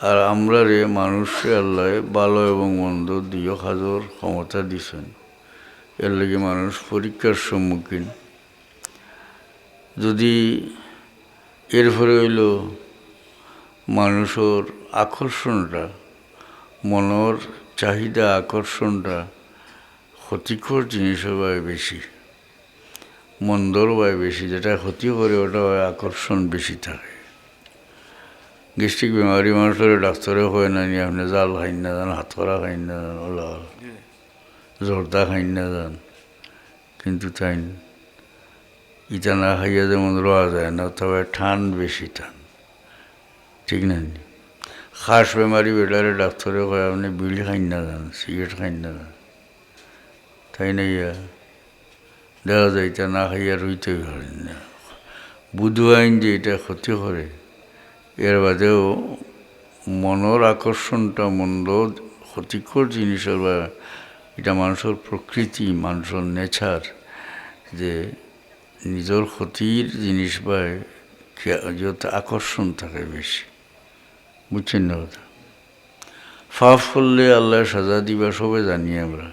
আর আমরা রে মানুষে আল্লাহ ভালো এবং মন্দ দিয়ে হাজর ক্ষমতা দিছেন। এর লাগে মানুষ পরীক্ষার সম্মুখীন। যদি এর ফলে হইল মানুষের আকর্ষণটা, মনের চাহিদা আকর্ষণটা ক্ষতিকর জিনিসের হয় বেশি, মন্দর হয় বেশি, যেটা ক্ষতি করে ওটা আকর্ষণ বেশি থাকে। গ্যাস্ট্রিক বেমারি মানুষের ডাক্তারে হয় না, নি, আপনি জাল খাইন না যান হাতকরা খাইন না যান ওলা জর্দা খাইন না যান কিন্তু তাই ইটা না খাইয়া যেমন রোয়া যায় না তবে ঠান বেশি টান ঠিক না? খাস বেমারি বেটারে ডাক্তারে হয় আপনি বিড়ি খাইন না যান সিগারেট খাইন না যান তাই না ইয়া দেখা যায় এটা না খাইয়া রইতে পারেন না বুধ আইন যে এটা ক্ষতি করে এর বাদেও মনের আকর্ষণটা মন্দ, ক্ষতিকর জিনিসের বা এটা মানুষের প্রকৃতি, মানুষের নেচার, যে নিজের ক্ষতির জিনিস বা যত আকর্ষণ থাকে বেশি। বুঝছেন না কথা? ফাফ করলে আল্লাহ সাজা দিবা, সবে জানি আমরা।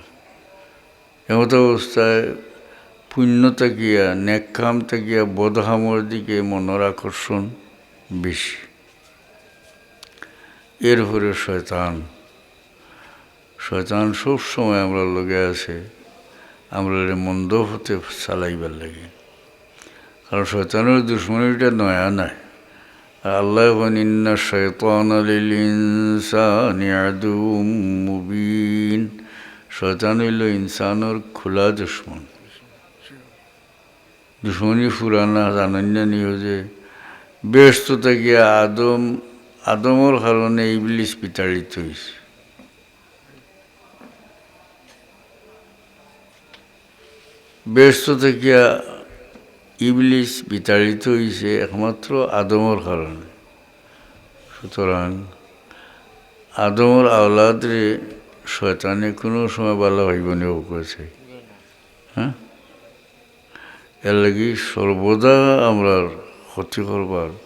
এমত অবস্থায় পুণ্য তাকিয়া নেকাম তাকিয়া বোধহামর দিকে মনের আকর্ষণ বেশি। এর উপরে শয়তান। শয়তান সব সময় আমরা লগে আছে, আমরা মন্দ হতে চালাইবার লাগে। কারণ শয়তানের দুশ্মনীটা নয়া নাই। আল্লাহ ইন্না শয়তান আলিল মুবিন। হইল ইনসানের খোলা দুশ্মন। দুশ্মনী ফুরানা জানন্য নিও যে ব্যস্ত থাকিয়া আদম আদমর কারণে ইবলিস বিতাড়িত হয়েছে। ব্যস্ত থাকিয়া ইবলিস বিতাড়িত হয়েছে একমাত্র আদমর কারণে। সুতরাং আদমর আওলাদরে শয়তানে কোনো সময় ভালো ভাইব নিয়োগ করেছে। হ্যাঁ? এর লাগি সর্বদা আমরা ক্ষতি করবার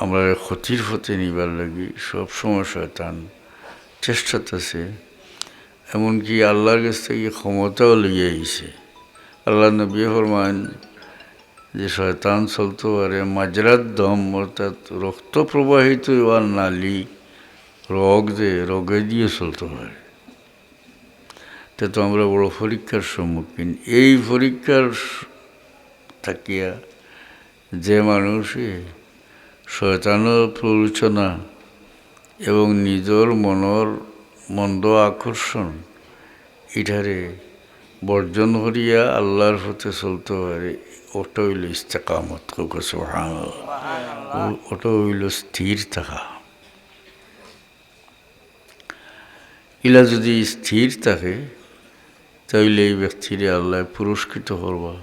আমরা ক্ষতির হতে নিবার লাগি সবসময় শয়তান চেষ্টাতেছে। এমনকি আল্লাহর কাছ থেকে ক্ষমতাও লিয়ে আইছে। আল্লাহ নবী ফরমান যে শয়তান চলতে পারে, মাজরাত দম অর্থাৎ রক্ত প্রবাহিত হওয়ার নালি রোগ যে, রোগে দিয়ে চলতে পারে। তে তো আমরা বড় পরীক্ষার সম্মুখীন। এই পরীক্ষার থাকিয়া যে মানুষে শয়তানের প্ররোচনা এবং নিজের মনের মন্দ আকর্ষণ এটারে বর্জন করিয়া আল্লাহর হতে চলতে পারে ওটা হইল ইস্তেকামত সোহান ওটা হইল স্থির থাকা। ইলা যদি স্থির থাকে, তাইলে এই ব্যক্তিরে আল্লাহ পুরস্কৃত করবা।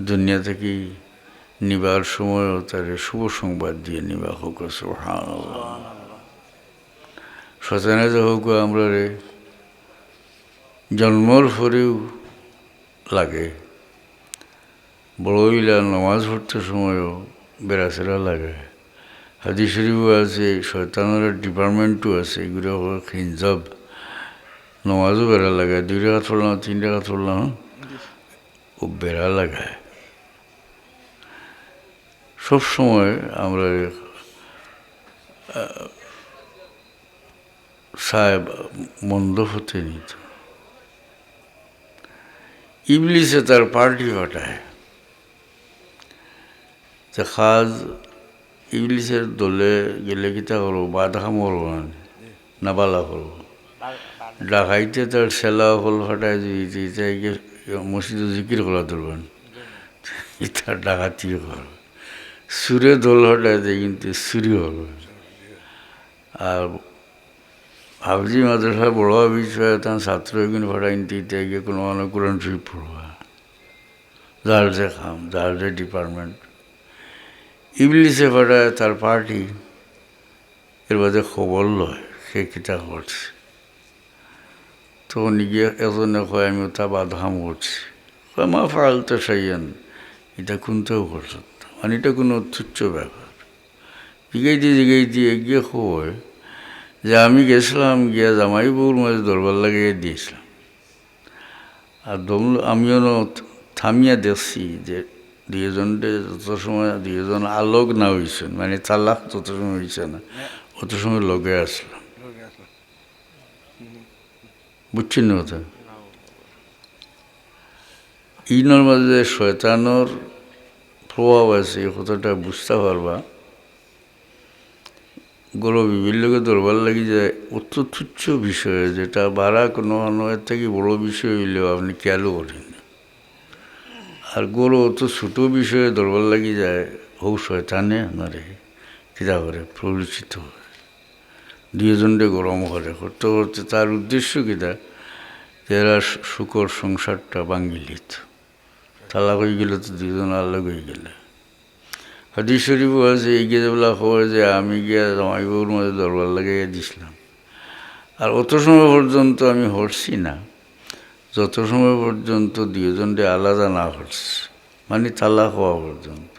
দুনিয়া থেকে নিবার সময়ও তারে শুভ সংবাদ দিয়ে নিবা হোক যে হোক আমরা রে, জন্মর পরেও লাগে। বড় হইলা নমাজ পড়তে সময়ও বেড়াচেরা লাগে। হাদি শরীফও আছে, শয়তানের ডিপার্টমেন্টও আছে, এগুলো হিনজাব। নমাজও বেড়া লাগায় দুই টাকা তুললাম তিন টাকা তুললাম ও বেড়া লাগায় সব সময় আমরা সাহেব মন্দ হতে নিত। ইবলিসে তার পার্টি ফাটায় তা খাজ ইবলিসের দলে গেলে কিতা করব? বাধা মরব না? বালা করব। ডাকাইতে তার সেলা হল ফাটায় যদি মসজিদে জিকির করা ধরবেন। তার ডাকাতি কর সুরে দোল হটায় দেয়, কিন্তু সুরি হল আর হাফজি মাদ্রাসা বড় বিষয় তার ছাত্র এগুলো ভাড়াইন দিতে গিয়ে কোনো মানে কোরআন শরীফ পড়বা। যার যে খাম, যার যে ডিপার্টমেন্ট ইবলিসে ভাড়ায় তার পার্টি এর বাদে খবর লয়, সে কিতা করছে। তখন গিয়ে এজনে কয় আমি তা বাধাম করছি। মা ফালতে সাইয়ান, এটা কোনটাও করছে মানে এটা কোনো তুচ্ছ ব্যাপার। জিগাইতে জিগাইতে গিয়ে হয় যে আমি গেছিলাম গিয়া জামাই বউর মাঝে দরবার লাগিয়ে দিয়েছিলাম। আর দম আমিও থামিয়া দেখছি যে দুইজনটে যত সময় দুইজন আলোক না হয়েছেন মানে তালাক তত সময় হয়েছে না অত সময় লগে আসলাম বুঝছেন না কথা? ইনর মাঝে শয়তানোর প্রভাব আছে কথাটা বুঝতে পারবা। গরু বিভিন্নকে দরবার লাগি যায় অত তুচ্ছ বিষয়ে, যেটা বাড়া কোনো অন্যের থেকে বড় বিষয় হইলেও আপনি খেয়ালও করেন আর গরু অত ছোটো বিষয়ে দরবার লাগি যায় হৌ শয়তানে আপনারে কিতা করে প্ররোচিত হয় দুজনটে গরম করে করতে করতে তার উদ্দেশ্য কিতা এরা শুকর সংসারটা বাঙ্গিলিত তালাক হয়ে গেলে তো দুজন আলাদা হয়ে গেলে? হাদিস শরীফ আছে এগিয়ে বলা খবর যে আমি গিয়া জামাই বউর মধ্যে দরবার লাগাইয়া দিছিলাম। আর অত সময় পর্যন্ত আমি হরছি না, যত সময় পর্যন্ত দুজনটে আলাদা না হরছে মানে তালাক হওয়া পর্যন্ত।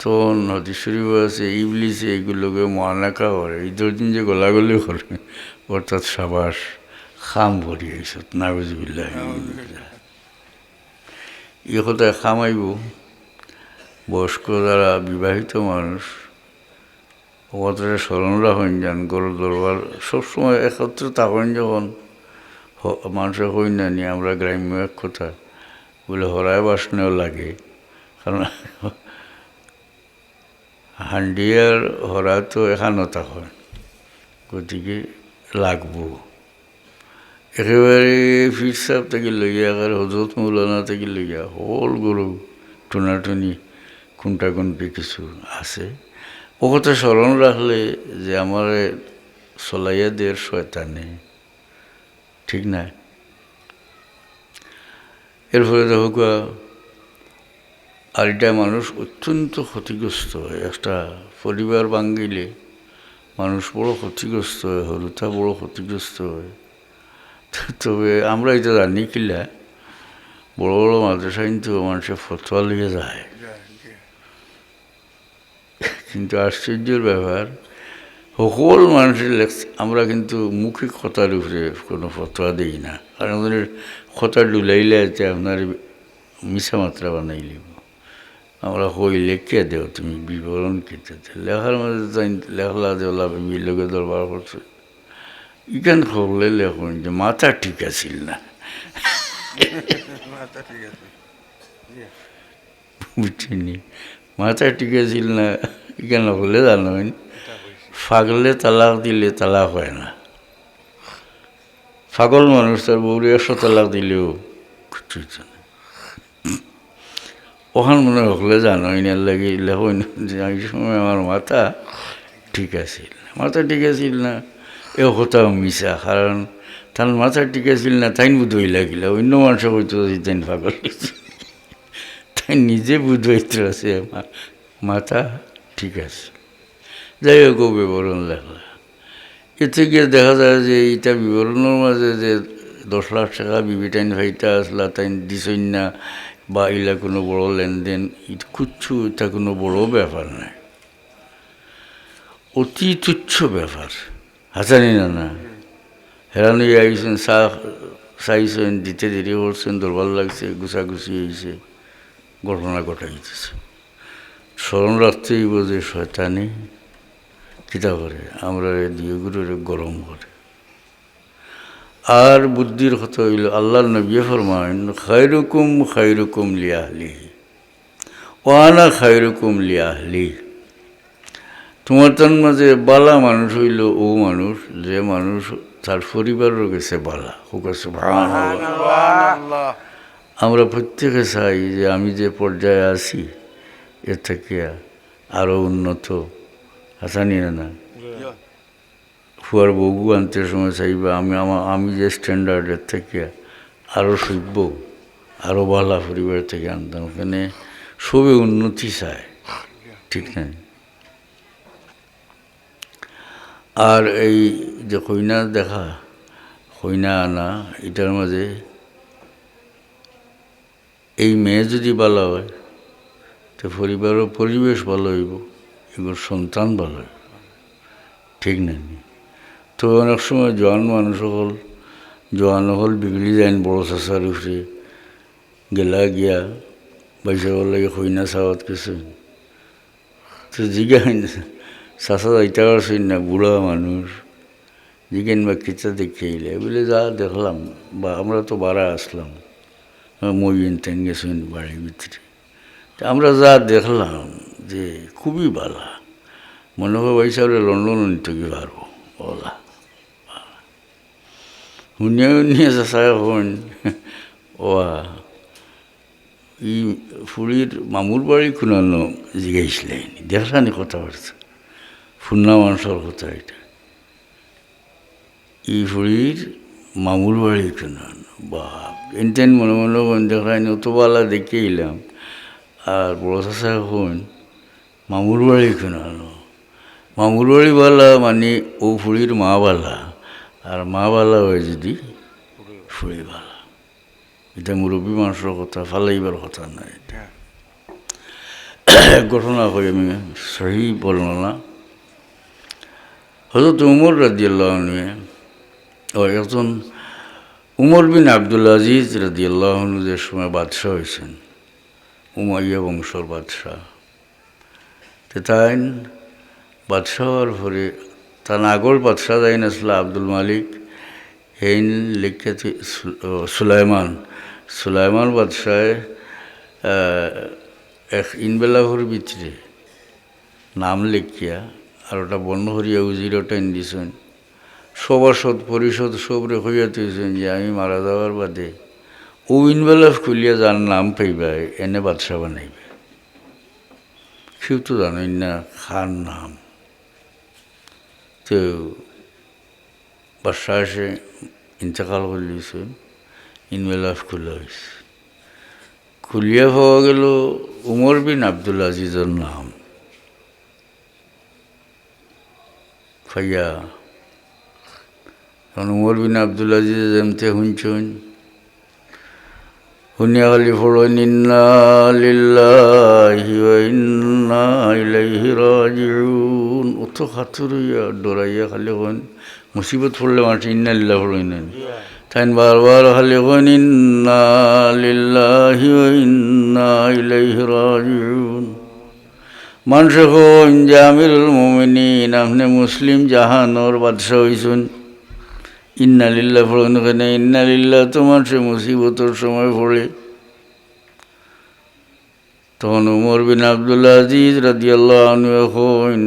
তো হাদিস শরীফ আছে, ইবলিসে এগুলোকে মহানাকা করে ঈদের দিন যে গোলাগুলি করে, অর্থাৎ সাবাস, খাম ভরি এইসব নাগজবিল্লাহ কথায় খামাইব। বয়স্ক যারা বিবাহিত মানুষ কথাটা স্মরণ রাখেন যান গরু দরবার সবসময় একত্রে থাকেন যখন মানুষের হই নি আমরা গ্রাম্য এক কথা বলে হরায় বাসনেও লাগে। কারণ হান্ডিয়ার হরা তো এখানতা হয় গতিকে লাগবো। একেবারে ফির সাহেব থেকে লইয়া আর হজরত মৌলানা থেকে লইয়া হল গরু টুনাটুনি খুন্টা কিছু আছে। ও কথা স্মরণ রাখলে যে আমার চলাইয়া দের শয়তানে, ঠিক না? এর ফলে দেখো আর এটা মানুষ অত্যন্ত ক্ষতিগ্রস্ত হয়। একটা পরিবার ভাঙ্গিলে মানুষ বড় ক্ষতিগ্রস্ত হয় হলুতা বড় ক্ষতিগ্রস্ত হয়। তবে আমরা এটা জানি কিলা বড় বড় মাদ্রাসা কিন্তু মানুষের ফতোয়া লেগে যায়। কিন্তু আশ্চর্যের ব্যাপার, সকল মানুষের আমরা কিন্তু মুখে কথার উপরে কোনো ফতোয়া দিই না। কারণ আমাদের কথা ডুলাইলে আছে আপনার মিশা মাত্রা বানাইলিব আমরা হই লেখিয়া দেও, তুমি বিবরণ কেটে লেখার মধ্যে লেখলা দেওলা বিলোকে দরবার করছে ইখান খবলে লেখুন যে মাথা ঠিক আছিল না। ঠিক আছে। মাথা ঠিক আছিল না ইখান হলে জানেন ফাগলে তালাক দিলে তালাক হয় না। পাগল মানুষ তার বউরে একশো তালাক দিলেও কিছু ওখান মনে হকলে জানো এনার লাগে যে এই সময় আমার মাথা ঠিক আছিল মাথা ঠিক আছিল না। এ কথা মিশা কারণ তার মাথা ঠিক আছিল না তাই বুধই লাগিলা, অন্য মানুষ হয়তো যে তাই পাগল তাই নিজে বুধ হইতে আছে, আমার মাথা ঠিক আছে। যাই হোক বিবরণ লেখলা এতে গিয়ে দেখা যায় যে এটা বিবরণের মাঝে যে দশ লাখ টাকা বিবিটাইন ভাইটা আসলা তাই দিছই না, বা এলা কোনো বড় লেনদেন কুচ্ছু, এটা কোনো বড় ব্যাপার নাই। অতি তুচ্ছ ব্যাপার। হাসানি না না হেরানো আইসেন চা চাইছেন দিতে দেরি করছেন দুর্বল লাগছে, গুছাগুছি হয়েছে ঘটনা ঘটাইতেছে স্মরণ রাখতেই বোঝে শয়তানি, কিতা করে আমরা দিয়ে গুরুরে গরম করে আর বুদ্ধির কথা হইল আল্লাহ নবী ফরমান খাইরুকুম খাইরুকুম লিয়াহলি ওয়ানা খাইরুকুম লিয়াহলি তোমার তার মাঝে বালা মানুষ হইল ও মানুষ যে মানুষ তার পরিবারের গেছে বালা। ও কাছে আমরা প্রত্যেকে চাই যে আমি যে পর্যায়ে আছি এর থেকে আরও উন্নত। হাসানি না না ফুয়ার বউ আনতে সময় চাইবা আমি আমার আমি যে স্ট্যান্ডার্ডের থেকে আরও শিখব আরও বালা পরিবার থেকে আনতাম ওখানে সবে উন্নতি চায়। ঠিক না আর এই যে কইনা দেখা কইনা আনা, এটার মাঝে এই মেয়ে যদি ভালো হয়, তো পরিবারও পরিবেশ ভালো হইব এগুলোর সন্তান ভালো হইব। ঠিক না তো অনেক সময় জোয়ান মানুষ হল, জোয়ান হল বিগড়ি যায়, বড় চাষার উপরে গেলা গিয়া বাইশা লাগে হইনা সাওয়াত কিছু তো জিজ্ঞাসা চাষা যাইতে পারছেন না বুড়া মানুষ জিজ্ঞেন বা কিতা দেখে এলে বলে যা দেখলাম, বা আমরা তো বাড়া আসলাম মইন তেন গেছেন বাড়ির ভিতরে। আমরা যা দেখলাম যে খুবই বালা। মনে হয় ওই সাহেব লন্ডন নিতে কি পারব ওলা শুনিয়া শুনিয়া চাচাই হন ও, ই ফুরির মামুর বাড়ি খুনানো জিগাইছিলেন, দেখলানি কথাবার্তা? ফুন্না মানুষের কথা এটা? ই ফুরির মামুর বাড়ি খুনানো বা এনতেন মনে মনে হন দেখলানি অতবালা দেখে এলাম। আর বড় চাচা হন মামুর বাড়ি খুনানো মামুর বালা মানে ও ফুরির মা বালা। আর মা বালা হয় যদি ফুরি বালা। এটা মুরব্বী মানুষের কথা, ফালাইবার কথা না এটা। ঘটনা করি আমি, সহি বর্ণনা হজরত উমর রাজিয়াল্লাহ একজন উমর বিন আব্দুল আজিজ রাজিয়াল্লাহ যে সময় বাদশাহ হয়েছেন, উমাইয়া বংশর বাদশাহ। তাই বাদশাহ হওয়ার পরে তার আগর বাদশাহ যাই আসলে আব্দুল মালিক, হেইন লিখে সুলাইমান। সুলাইমান বাদশাহে এক ইনবেলাভর ভিতরে নাম লিখিয়া আর ওটা উজির ওটা দিছেন। সভাসদ পরিষদ সবরে হইয়া তুইছেন যে আমি মারা যাওয়ার বাদে ও ইনবেলাভ খুলিয়া যার নাম পাইবে, এনে বাদশাহ বানাইবে। কেউ তো জানেন না খান নাম। তো বাদশাহ এসে ইন্তেকাল করলিছে ইনবেলাভ খোলা হয়েছে খুলিয়া পাওয়া গেল উমর বিন আব্দুল আজিজের নাম। ফাইয়া কারণ উমর বিন আব্দুল আজিজ যেমতে শুনছুন শুনিয়া খালি ফলন ইন্না লিল্লাহি ওয়া ইন্না ইলাইহি রাজিউন। খালি হন মুসিবত পড়লে মাঠে ইন্না লিল্লাহ ফলন তাই বারবার খালি হন ইন্না লিল্লাহি ওয়া মানুষ হন যে আমিরুল মোমিনিন আপনি মুসলিম জাহানোর বাদশাহ হয়েছেন ইন্নালিল্লা পড়ুন ওখানে ইন্নালিল্লা তোমার সে মুসিবতর সময় পড়ে তখন উমর বিন আবদুল্লা আজিজ রাদিয়াল্লাহ হইন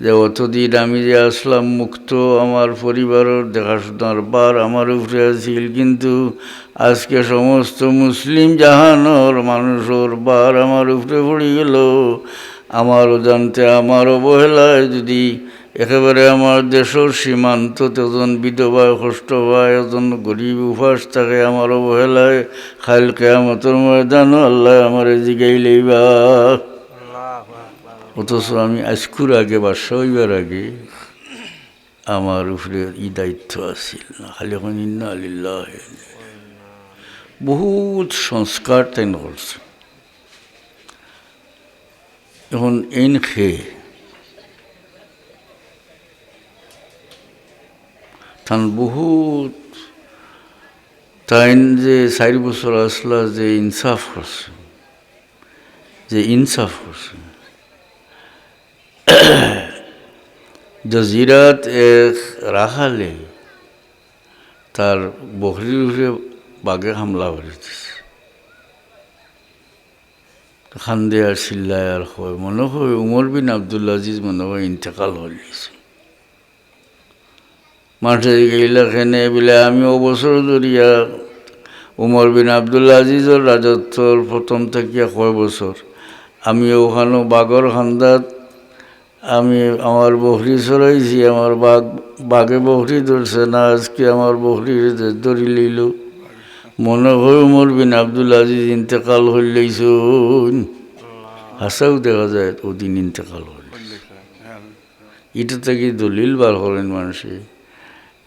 যে অতদিন আমি যে আসলাম মুক্ত আমার পরিবারের দেখাশোনার বার আমার উপরে আছিল, কিন্তু আজকে সমস্ত মুসলিম জাহানোর মানুষের বার আমার উপরে পড়ে গেল। আমারও জানতে আমার অবহেলায় যদি একেবারে আমার দেশের সীমান্ত তখন বিধবা কষ্ট হয় এজন গরিব উপাস থাকে আমার অবহেলায় খাইল কেয়ামতর ময়দান, আল্লাহ আমার জিগাইলেই বা। অথচ আমি আজকুর আগে বা শৈবার আগে আমার উপরে ই দায়িত্ব আছিল। না খালি এখন ইন্না আলিল্লাহ বহুত সংস্কার তাই করছে এখন এন খেয়ে তান বহুত তাইন যে চারি বছর আসলা যে ইনসাফ করছে, যে ইনসাফ করছে। জজিরাত এক রাখালে তার বকরির উপরে বাঘে হামলা করে দিছে খান্দে আর চিল্লায় আর হয়। মনে হয় উমর বিন আবদুল্লা আজিজ মনে হয় ইন্তেকাল হয়েছে মাঠে গেইলাখানে বলে, আমি অবসর ধরিয়া উমর বিন আবদুল্লা আজিজর রাজত্বর প্রথম থেকে কয় বছর? আমি ওখানে বাঘর খান্দাত আমি আমার বকরি চড়াইছি আমার বাঘ বাঘে বকরি ধরছে, না আজকে আমার বকরি ধরি লইল। মনে হয় উমর বিন আবদুল আজিজ ইন্তেকাল হইলেইছ হাসাও দেখা যায় ওদিন ইন্তেকাল হইল। এটা থেকে দলিল বার করেন মানুষে,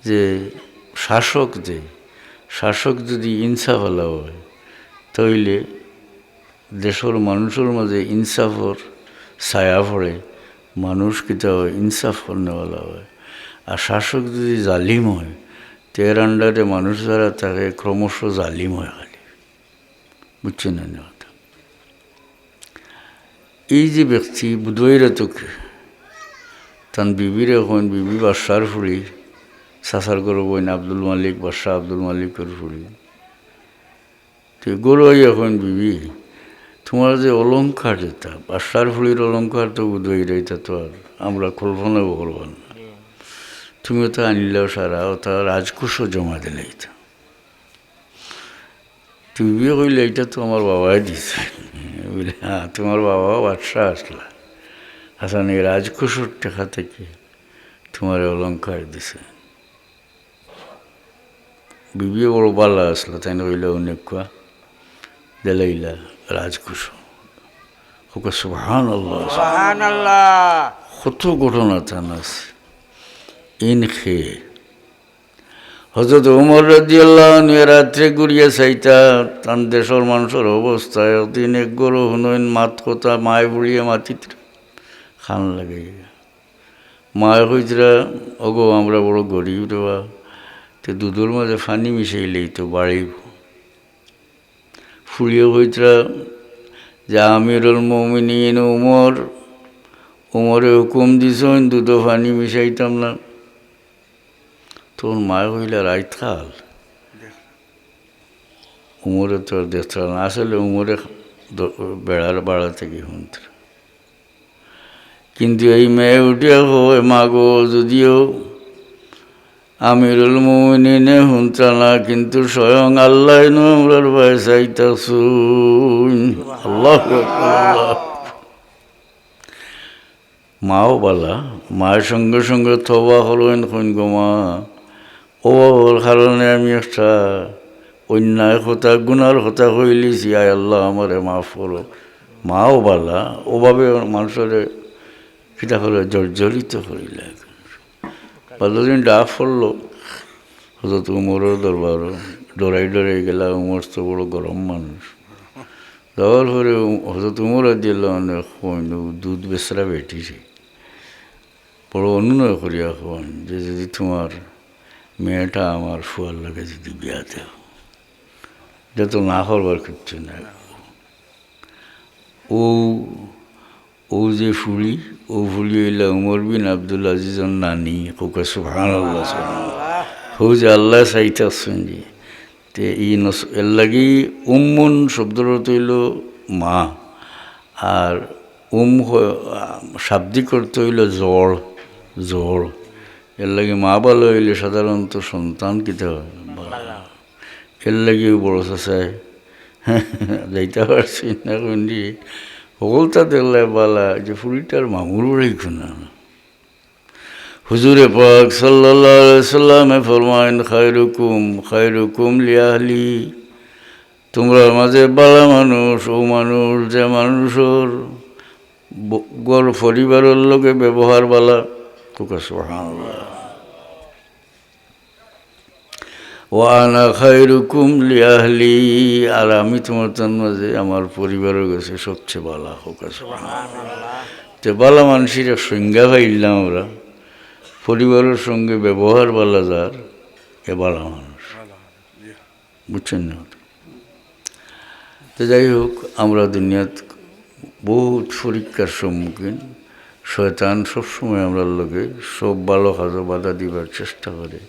যে শাসক যে, শাসক যদি ইনসাফওয়ালা হয়, তাইলে দেশের মানুষের মাঝে ইনসাফর ছায়া পড়ে। মানুষ কিতা হয় ইনসাফ করেওয়ালা হয়। আর শাসক যদি জালিম হয় তের আন্ডারে মানুষ যারা থাকে ক্রমশ জালিম হয় খালি। বুঝছেন না কথা? এই যে ব্যক্তি বুধইরা তোকে তান বিবির এখন বিবি বাসার ফুড়ি, সাসার গরু বইন আব্দুল মালিক, বাদশাহ আব্দুল মালিকের ফুড়ি। তো গরুই এখন বিবি। তোমার যে অলঙ্কার যেটা বাসার ফুড়ির অলঙ্কার তো বুধইরা এটা তো আর আমরা কল্পনাও করব না। তুমি তো আনিলেও সারা ওটা রাজকোষও জমা দিলে এটা। তুমি কইলে এটা তো আমার বাবাই দিছে। বলে হ্যাঁ তোমার বাবাও বাদশাহ আসলা। হাসান এই রাজকোষর টাকা থেকে তোমার অলঙ্কার দিছে। বিবিও বড় বালা আসলো, তাই না হইলে অনেক দিলাইলা। রাজকোষ। ওকে সুহান আল্লাহ সুবহানাল্লাহ। কত ঘটনা থান আছে। ইন খেয়ে হজরত উমর রাজিয়াল্লাহ রাত্রে ঘুরিয়ে চাইতা তান দেশের মানুষের অবস্থায় দিন এক গরু হুনইন মাত কথা মায় বুড়িয়ে মাতিত খান লাগে মায় হইতরা অগো আমরা বড় গরিব রেবা তো দুধের মাঝে ফানি মিশাইলেই তো বাড়িব। ফুড়িয়ে হইতরা যে আমিরুল মমিনিন উমর উমরে হুকুম দিছেন, দুধ পানি মিশাইতাম না। তোর মায় হইলে রাইত খাল। উমরে তো আর দেখতে না আসলে উমরে বেড়ার বাড়া থেকে শুনত কিন্তু এই মেয়ে উঠিয়া হয় মাগো যদিও আমিরুল মোমিনে শুনতা না কিন্তু স্বয়ং আল্লাহ আমরার ভাই চাইতাছুন আল্লাহ মাও বালা, মায়ের সঙ্গে সঙ্গে থবা হলেন কইন গো মা। ও বাবার কারণে আমি একটা অন্যায় কথা, গুনার কথা হইলিছি আয় আল্লাহ আমারে মাফ করো। মাও বালা, ওভাবে মানুষের সেটা হলে জর্জরিত হইলে কতদিন ডাক পড়ল হয়তো উমরের দরবার, ডরাই ডরাই গেলা, উমর তো বড় গরম মানুষ। যাওয়ার পরে হয়তো উমর দিল অনেক দুধ বেসরা বেটিছে। বড় অনুনয় করিয়া হন যে যদি তোমার মেয়েটা আমার ফুয়ার লাগে যদি বিয়া দেও। তো না করবার কিচ্ছু না ও ও যে ফুড়ি ও ফুলি হইলে উমর বিন আব্দুল আজিজর নানি। কোকা সুহান আল্লাহ। হো যে আল্লাহ চাইতেছেন যে তে ই নস এর লাগি উম্মুন শব্দর হইল মা আর উম শাব্দিক অর্থ হইল জ্বর জ্বর। এর লাগে মা ভালো হইলে সাধারণত সন্তান কিতে হয়। এর লাগে বড় চাচায় যাইতে পারছি না কোনটি বালা যে ফুরিটার মামুর রেখো না। হুজুরে পাক আলাইহি সাল্লামে ফরমাইন খায়রুকুম খায়রুকুম লিয়াহলি তোমরা মাঝে বালা মানুষ, ও মানুষ, যে মানুষের গড় পরিবারের লোকে ব্যবহার বালা। তোকে সুবহানাল্লাহ। ওয়ানা খায়রুকুম লিয়াহলি আর আমি তোমার তার মাঝে আমার পরিবারের কাছে সবচেয়ে বালা হোক তো বালা মানুষের সংজ্ঞা পাইলাম আমরা, পরিবারের সঙ্গে ব্যবহার বালা যার, এ বালা মানুষ। বুঝছেন না? তো যাই হোক, আমরা দুনিয়াত বহুত পরীক্ষার সম্মুখীন। শয়তান সবসময় আমরা লোকে সব ভালো কাজে বাধা দিবার চেষ্টা করে।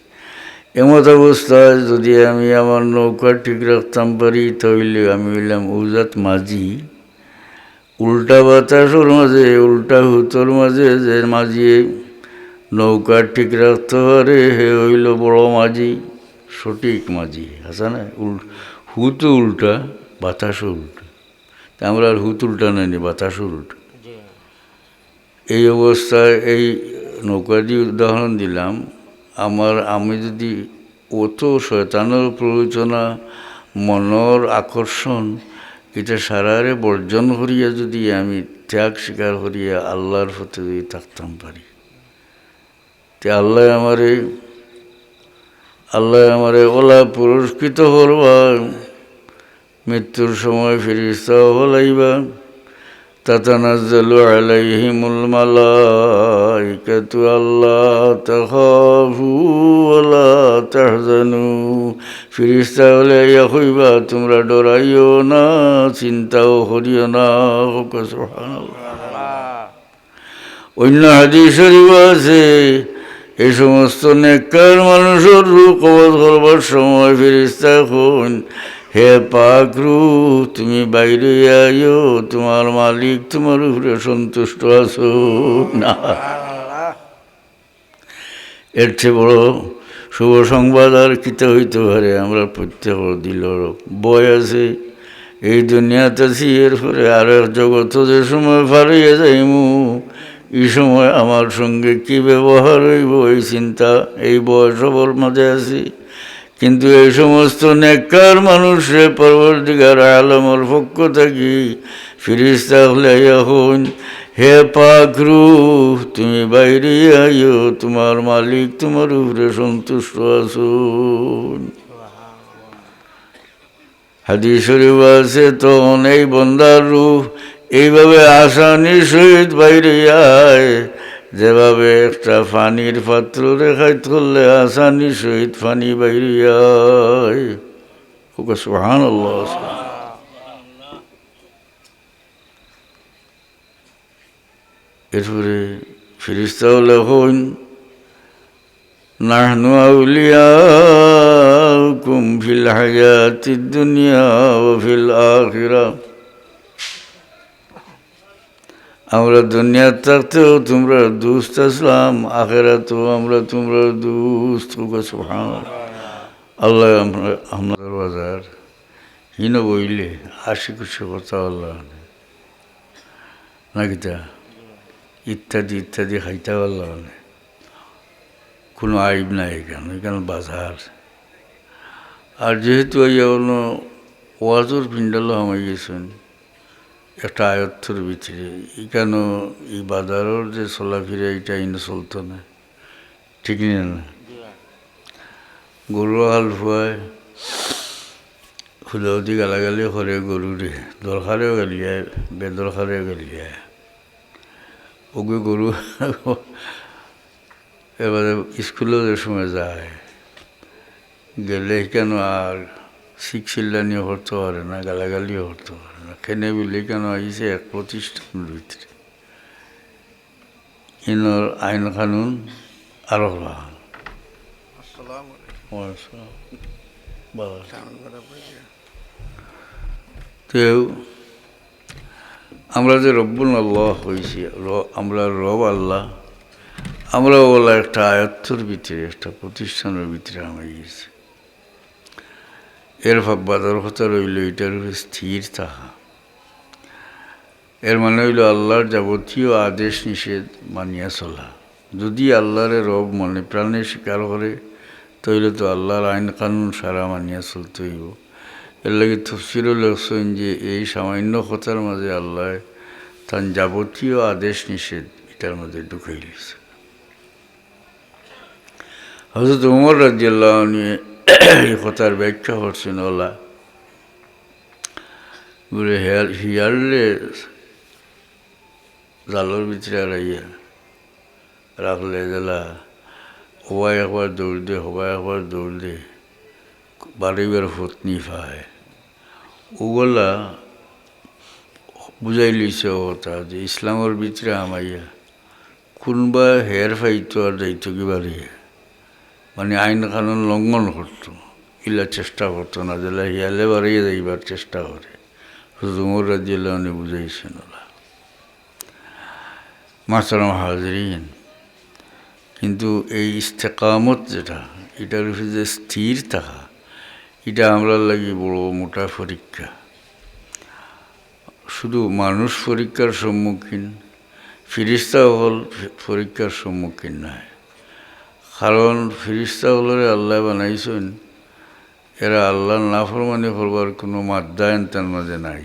এমত অবস্থায় যদি আমি আমার নৌকা ঠিক রাখতাম পারি তাহলে আমি হইলাম উজাত মাঝি। উল্টা বাতাসর মাঝে উল্টা হুতোর মাঝে যে মাঝি নৌকা ঠিক রাখতে পারে হে হইল বড় মাঝি সঠিক মাঝি। আছে না? উল হুত উল্টা বাতাস উল্টা। তা আমরা আর হুত উল্টা নেই বাতাস উল্টা। এই অবস্থায় এই নৌকা দিয়ে উদাহরণ দিলাম। আমার, আমি যদি অত শয়তানের প্ররোচনা, মনর আকর্ষণ, এটা সারারে বর্জন করিয়া যদি আমি ত্যাগ স্বীকার করিয়া আল্লাহর হতে যদি থাকতাম পারি। তে আল্লাহ আমারে আল্লাহ আমারে ওলা পুরস্কৃত হলবা মৃত্যুর সময় ফিরিস্তা হলাইবা তাতানাজ্জালু আলাইহিমুল মালা الملائكة ألا تخافوا ولا تحزنوا ফিরিস্তা হলে ইয়া হইবা তোমরা ডরাইও না চিন্তাও করিও না হোক সুবহানাল্লাহ অন্য হাদিস শরীফ আছে এই সমস্ত নেককার মানুষের রূপ কবজ করবার সময় ফেরিস্তা হন হে পাক রু তুমি বাইরে আইও, তোমার মালিক তোমার উপরে সন্তুষ্ট আছো। না। এর চেয়ে বড় শুভ সংবাদ আর কিতা হইতে পারে? আমরা প্রত্যেক দিল বয় আছে। এই দুনিয়াতে আছি এরপরে আর জগৎ যে সময় ফারিয়ে যাইমু, এই সময় আমার সঙ্গে কি ব্যবহার হইব? এই চিন্তা, এই বয়স সবর মাঝে আছি। কিন্তু এই সমস্ত নেককার মানুষে পরবর্তীকার আলমর পক্ষ থাকি, ফিরিস্তা হলে এখন হে পাখরু তুমি বাইরে আইও, তোমার মালিক তোমার উপরে সন্তুষ্ট আসুন হাদিস শরীফ আছে, তখন এই বন্দার রূপ এইভাবে আসানির সহিত বাইরে আয় যেভাবে একটা ফানির পাত্র রেখাইত করলে আসানি সহিত ফানি বাইরিয়ায় সুহান এরপরে ফিরিস্তাও লেখন, নাহনু আউলিয়া কুম্ফিল হায়াতি দুনিয়া ও ফিল আখিরা আমরা দুনিয়ার থাকতেও তোমরা দুস্থ আসলাম আখেরাতেও আমরা তোমরা সুহান আল্লাহ আমরা বাজার হিন বইলে আশি কুশি কথা আল্লাহ নাকি তা? ইত্যাদি ইত্যাদি খাইতে আল্লাহ কোনো আইব নাই এখানে এখানে বাজার। আর যেহেতু এই ওয়াজর পিণ্ডালো আমার গেছেন একটা আয়ত্তর ভিতরে। কেন এই বাজারের যে চলাফিরা এটা ইনো চলতো না ঠিক না? গরু হাল ফুয়ায় খুদাউদি গালাগালি করে গরুরে। দরকারেও গালিয়ায় বেদরকারেও গালিয়ায় ওকে গরু এবারে স্কুলেও যে সময় যায়। গেলে কেন আর শিখছিল্লানিও করতে পারে না গালাগালিও করতে পারে না। খেনে বলে? কেন আইসে এক প্রতিষ্ঠানের ভিতরে। ইনর আইন কানুন আরও ভালো। তো আমরা যে রব্বুল আল্লাহ হয়েছি আমরা রব আল্লাহ। আমরা ওলা একটা আয়ত্তর ভিতরে একটা প্রতিষ্ঠানের ভিতরে আমরা গিয়েছি এর ভাববাদর কথা রইল, এটার স্থির থাকা এর মানে হইল আল্লাহর যাবতীয় আদেশ নিষেধ মানিয়া চলা। যদি আল্লাহর রব মনে প্রাণে স্বীকার করে, তাহলে তো আল্লাহর আইন কানুন সারা মানিয়া চলতে হইব। এর লাগে তফসিরও লেখছেন যে এই সামান্য কথার মাঝে আল্লাহ তার যাবতীয় আদেশ নিষেধ এটার মধ্যে ঢুকাই দিয়েছে। হজরত উমর রাজিয়াল্লাহ নিয়ে এই কথার ব্যাখ্যা করছেন ওলা বলে হেয়ার হিয়ারলে জালোর ভিতরে রাইয়া রাখলে জেলা হবাই একবার দৌড় দে হবাই একবার দৌড় দে, বাড়িবার ফতনি পায়। ওগুলা বুঝাই লইছে কথা যে ইসলামের ভিতরে আমাইয়া কোনবা হের ফাইতো আর যাইতো কি বাড়িয়ে মানে আইন কানুন লঙ্ঘন করতো। ইলা চেষ্টা করতো না যেলা হিয়ালে বাড়িয়ে যাইবার চেষ্টা করে। শুধু উমর রাজিয়াল্লাহ উনি বুঝাইছেন ওরা মাসারাম হাজরিন, কিন্তু এই ইস্তেকামত যেটা, এটার যে স্থির থাকা, এটা আমরা লাগি বড় মোটা পরীক্ষা। শুধু মানুষ পরীক্ষার সম্মুখীন ফিরিস্তা হল পরীক্ষার সম্মুখীন নয়। কারণ ফিরিস্তাগুলোরে আল্লাহ বানাইছেন। এরা আল্লাহর নাফরমানি করবার কোনো মাদ্দায়ন তার মাঝে নাই।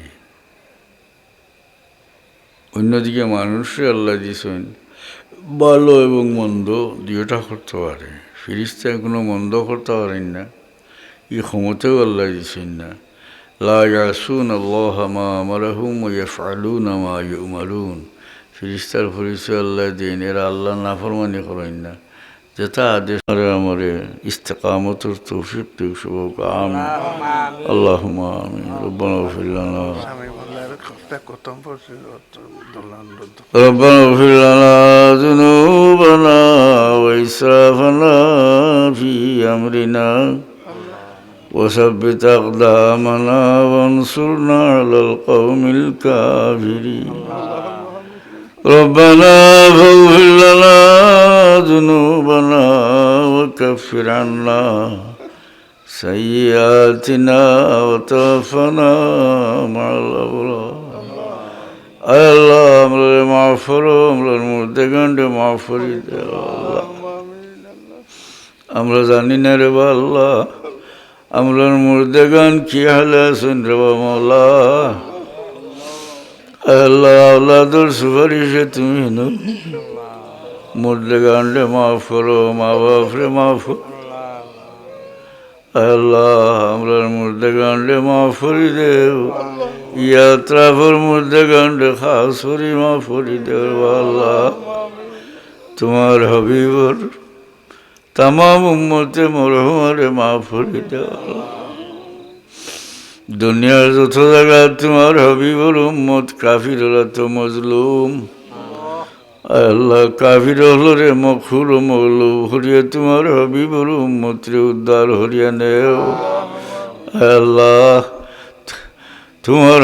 অন্যদিকে মানুষে আল্লাহ দিয়েছেন, ভালো এবং মন্দ দুয়োটা করতে পারে। ফিরিস্তায় কোনো মন্দ করতে পারেন না ই ক্ষমতাও আল্লাহ দিয়েছেন না। লা ইয়াসুন আল্লাহ মা আমারাহুম ইয়াফআলুন মা ইউমারুন ফিরিস্তার পরিচয় আল্লাহ দিন, এরা আল্লাহ নাফরমানি করেন না। جتادي مرامري استقامة توفيق تكشبوك آمين اللهم آمين ربنا اغفر لنا ربنا اغفر لنا ذنوبنا وإسرافنا في أمرنا وثبت أقدامنا وانصرنا على القوم الكافرين ربنا فاغفر لنا ذنوبنا وكفر عنا سيئاتنا وتوفنا مع الأبرار আয় আল্লাহ আমরা মাফ করো আমরা মধ্যে গান্ডে মাফ করি দে আল্লাহ আমরা জানি না রে বা আল্লাহ আমরা মুর্দে গান কি হালে আছেন রে বা মৌলা আয় আল্লাহ, আল্লাহর সুপারিশে তুমি নো? মুর্দে গান্ডে মাফ করো, মা বাপরে মাফ আল্লাহ, আমরা মুর্দে গান্ডে মাফ করি দেও ইয়াত্রা ফর মুর্দে গান্ডে খাস করি, মাফ করি দেও আল্লাহ। তোমার হবিবর তাম উম্মতে মরহমারে মাফ করি দুনিয়ার যত জায়গা তোমার হবিবর উম্মত কাফির তো মজলুম। আল্লাহ কাফির হল রে মখুর মগলু হরিয়া তোমার হবিবর উম্মত্রে উদ্ধার হরিয়া নেও। আল্লাহ, তোমার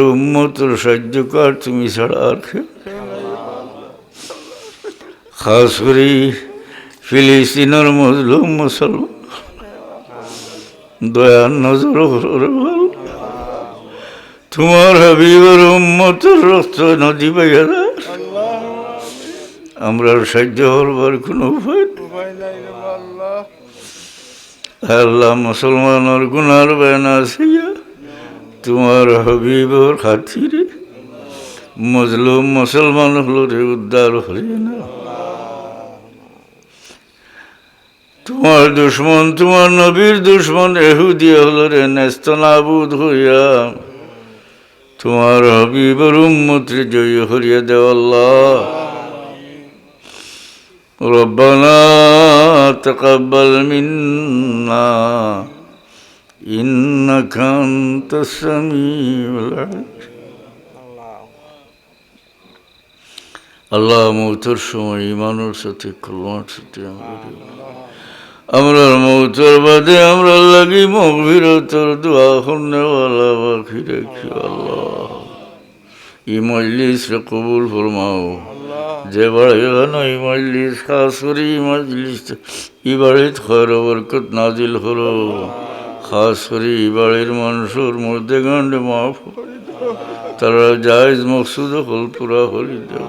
উম্মতর সাহায্য কর তুমি ছাড়া আর। খাস করে ফিলিস্তিনের মজলুম মুসলমান। দয়ার নজর তোমার হবিবর উম্মতর রক্ত নদী বাইরা আমরা সাহায্য হবার কোনো উপায় আল্লাহ মুসলমানের গুনার বেনা সিয়া তোমার হবিবর খাতিরে মজলুম মুসলমান হলো রে উদ্ধার হরিয়ে না তোমার দুশ্মন তোমার নবীর দুশ্মন এহুদি হলো রে ন্যস্ত নাবুদ হইয়া তোমার হবিবর উম্মত্রে জয়ী হরিয়া দেওয়াল্লাহ ربنا تقبل منا إنك أنت السميع العليم আল্লাহ মৌতর সময় ইমানোর সাথে কলমার সাথে আমরা মৌতর বাদে আমরা লাগি মগভীরতর দোয়া হন্যওয়ালা বাকি রেখি আল্লাহ। ই মজলিস কবুল ফরমাও। যে বাড়ি গানো ই মজলিস খাস করে ই মজলিস ই বাড়িত খয়র বরকত নাজিল হলো। খাস করে ই বাড়ির মানুষের মধ্যে গান্ডে মাফ তারা জায়জ মকসুদ হল পুরা হলি দেব